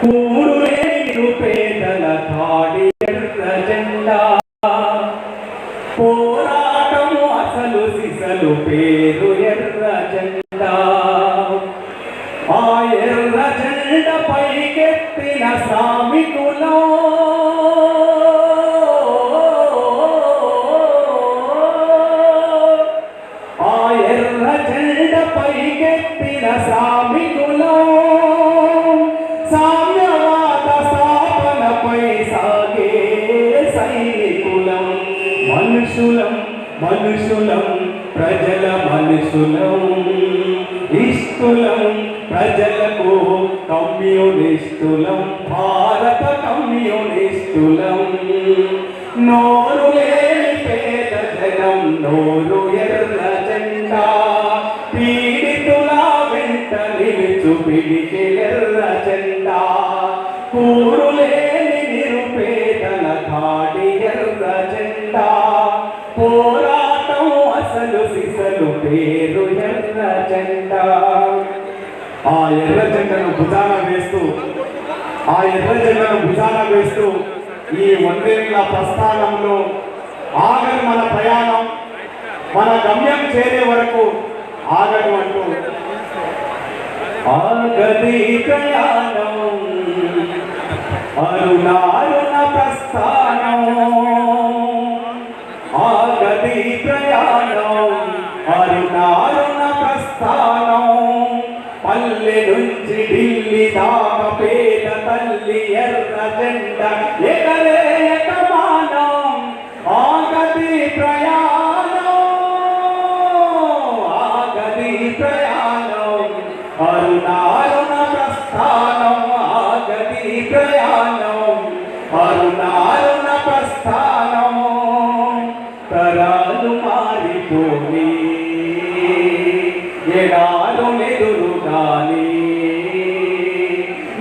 కూడులే నిరుపేదల కాడి ఎర్ర జెండా పోరాటము అసలు సిసలు పేరు ఎర్ర జెండా ఆ ఎర్ర జెండ పైకెత్తిన సామికులో ఆ ఎర్ర జెండ పైకెత్తిన మనుషులం మనుషులం ప్రజల మనుషులం. ఇష్టులం ప్రజలకు కమ్యూనిస్టులం భారత కమ్యూనిస్టులం. నోరు లేని పేద జనం నోరు ఎర్ర జెండా. పీడితుల వెంట నిలుచు పిడికి ఎర్ర జెండా. కూరు లేని నిరుపేదల కాడి పేరు ఎర్ర జెండా. ఆ ఎర్ర జెండను భుజాన వేస్తూ ఆ ఎర్ర జెండను భుజాన వేస్తూ ఈ వందేళ్ళ ప్రస్థానంలో ఆగని మన ప్రయాణం మన గమ్యం చేరే వరకు ఆగడు అంటూ. ఆగది ప్రయాణం అరుణారుణ ప్రస్థానం. పల్లె నుంచి ఢిల్లీ దాక పేద తల్లి ఎర్ర జెండ ఎగరే ఎగమానం ఆగది ప్రయాణం. ఆగది ప్రయాణం. అరుణారుణ ప్రస్థానం. ఆగది ప్రయాణం. అరుణారుణ ప్రస్థానం. తరాలు మారిపోయి ఎడాలు నెదురుగాని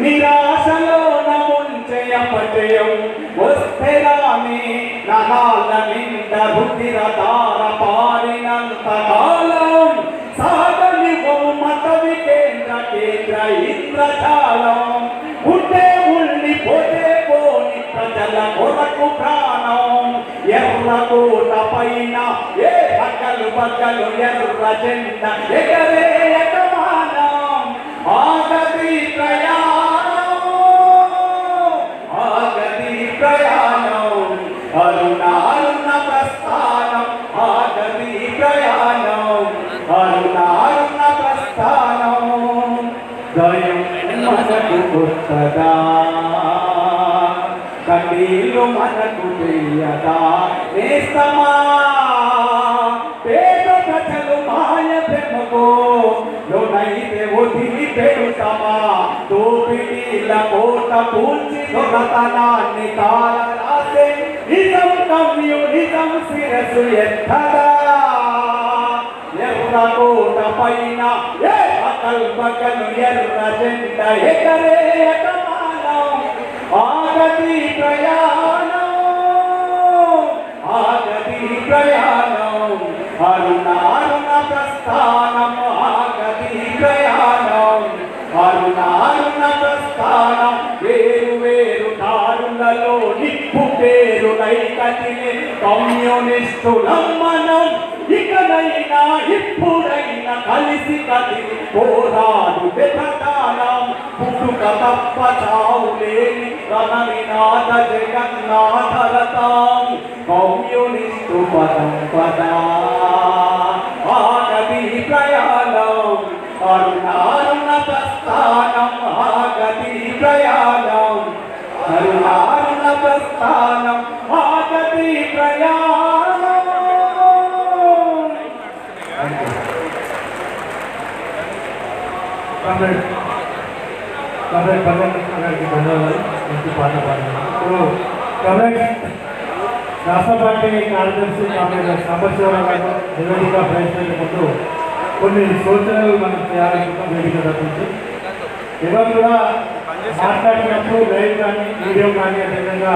నిరాశలో నముంచయ వస్తే రాని ననాల నిండ రుధిర దార పారినంత కాలం సాగని మత వికేంద్ర కేంద్ర ఇంద్రజాలం ఉంటే ఉండి పోతే పోని ప్రజల కొరకు ప్రా ఎర్ర కోట పైన ఏ పక్కలు పక్కలు ఎర్ర చెంత ఎగరే యజమానం. ఆగది ప్రయాణం. ఆగది ప్రయాణం. అరుణారుణ ప్రస్థానం. ఆగది ప్రయాణం. అరుణారుణ ప్రస్థానం. దయం మనకు కొత్తదా. కన్నీళ్ళు మనకు తెలియదా? నేస్తమా పేద ప్రజలు మాయ ప్రేమకో లోనైతే వదిలి పెడుతామా? దోపిడీల కోట పూల్చి దొరతనాన్ని తాళ రాసే నిజం కమ్యూనిజం శిరసు ఎత్తదా ఎర్ర కోట పైన ఏ అకల్ ఎర్ర జెండ ఎగరే ఎగమానం ఆగది ప్రయాణం ఆగది ప్రయాణం అరుణారుణ ప్రస్థానం ఆగది ప్రయాణం అరుణారుణ ప్రస్థానం వేరు వేరు దారులలో నిప్పు పేరునై కదిలే కమ్యూనిస్టులం మనం ఇకనైనా ఇప్పుడైనా కలిసి కదిలి పోరాడు బెతకాలం పుట్టుక తప్ప చావు లేని రణవినాథ జగన్నాథరతాం కమ్యూనిస్టు పదం పదా ఆగది ప్రయాణం అరుణారుణ ప్రస్థానం ఆగది ప్రయాణం అరుణారుణ ప్రస్థానం ఆగది ప్రయాణం కామ్రేడ్ కామ్రేడ్ భగవంత్ గారికి పాట పాడు ఇప్పుడు రాష్ట్ర పార్టీ కార్యదర్శి కామ్రేడ్ సాంబశివరావు నివేదిక ప్రయత్నించే కొన్ని సూచనలు మనం చేయాలనుకుంటాం వేదిక తప్పించి ఎవరు కూడా మాట్లాడినప్పుడు లైవ్ కానీ వీడియో కానీ అదేవిధంగా